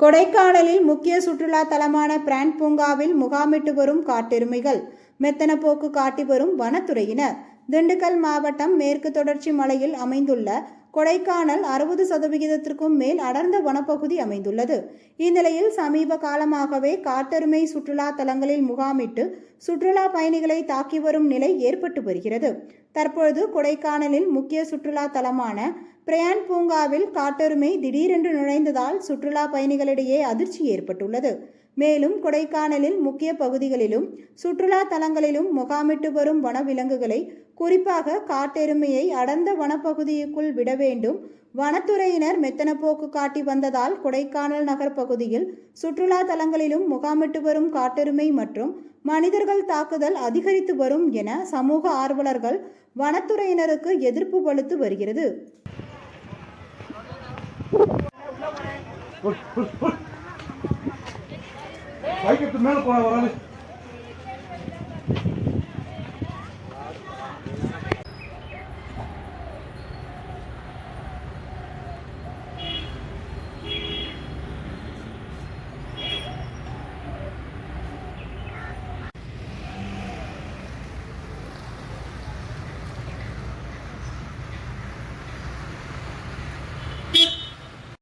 கொடைக்கானலில் முக்கிய சுற்றுலா தலமான பிராண்ட் பூங்காவில் முகாமிட்டு வரும் காட்டெருமைகள். மெத்தனப்போக்கு காட்டி வரும் வனத்துறையினர். திண்டுக்கல் மாவட்டம் மேற்கு தொடர்ச்சி மலையில் அமைந்துள்ள கொடைக்கானல் அறுபது சதவிகிதத்திற்கும் மேல் அடர்ந்த வனப்பகுதி அமைந்துள்ளது. இந்நிலையில் சமீப காலமாகவே காட்டெருமை சுற்றுலா தலங்களில் முகாமிட்டு சுற்றுலா பயணிகளை தாக்கி வரும் நிலை ஏற்பட்டு வருகிறது. தற்பொழுது கொடைக்கானலில் முக்கிய சுற்றுலா தலமான பிரயான் பூங்காவில் காட்டெருமை திடீரென்று நுழைந்ததால் சுற்றுலா பயணிகளிடையே அதிர்ச்சி ஏற்பட்டுள்ளது. மேலும் கொடைக்கானலில் முக்கிய பகுதிகளிலும் சுற்றுலா தலங்களிலும் முகாமிட்டு வரும் வனவிலங்குகளை குறிப்பாக காட்டெருமையை அடர்ந்த வனப்பகுதிக்குள் விட வேண்டும். வனத்துறையினர் மெத்தனப்போக்கு காட்டி வந்ததால் கொடைக்கானல் நகர் பகுதியில் சுற்றுலா தலங்களிலும் முகாமிட்டு வரும் காட்டெருமை மற்றும் மனிதர்கள் தாக்குதல் அதிகரித்து வரும் என சமூக ஆர்வலர்கள் வனத்துறையினருக்கு எதிர்ப்பு வலுத்து வருகிறது. வைக்கத்து மேல போன வராது.